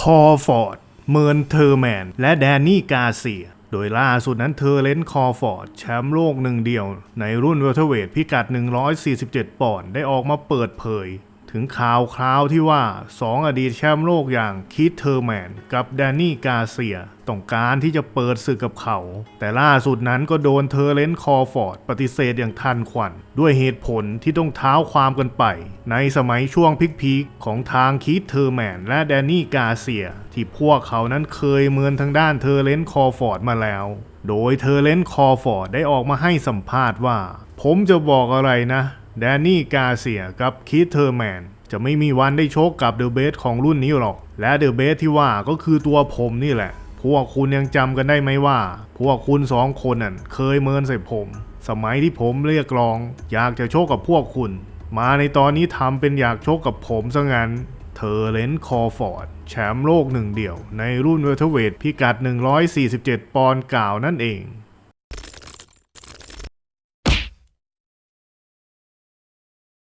คอฟอร์ด เมิร์นเทอร์แมน และแดนนี่กาเซีย โดยล่าสุดนั้นเธอเลนคอฟอร์ด แชมป์โลกหนึ่งเดียว ในรุ่นเวลเทอร์เวทพิกัด 147 ปอนด์ได้ออกมาเปิดเผย ถึงข่าวคราวที่ว่า 2 อดีตแชมป์โลกอย่างคีธเทอร์แมนกับแดนนี่กาเซียต้องการที่จะเปิดศึกกับเขา แต่ล่าสุดนั้นก็โดนเทอร์เลนคอฟอร์ดปฏิเสธอย่างทันควัน ด้วยเหตุผลที่ต้องเท้าความกันไป ในสมัยช่วงพีคๆของทางคีธเทอร์แมนและแดนนี่กาเซีย ที่พวกเขานั้นเคยเมือนทางด้านเทอร์เลนคอฟอร์ดมาแล้ว โดยเทอร์เลนคอฟอร์ดได้ออกมาให้สัมภาษณ์ว่า ผมจะบอกอะไรนะ แดนนี่กาเซียกับคีธเทอร์แมนจะไม่มีวันได้โชคกับเดอะเบสของรุ่นนี้หรอก และเดอะเบสที่ว่าก็คือตัวผมนี่แหละ พวกคุณยังจำกันได้ไหมว่า พวกคุณสองคนนั่นเคยเมินใส่ผม สมัยที่ผมเรียกร้อง อยากจะโชคกับพวกคุณ มาในตอนนี้ทำเป็นอยากโชคกับผมซะงั้น เธอเลนคอฟอร์ด แชมป์โลกหนึ่งเดียว ในรุ่นเวลเทอร์เวทพิกัด 147 ปอนด์กล่าวนั่นเอง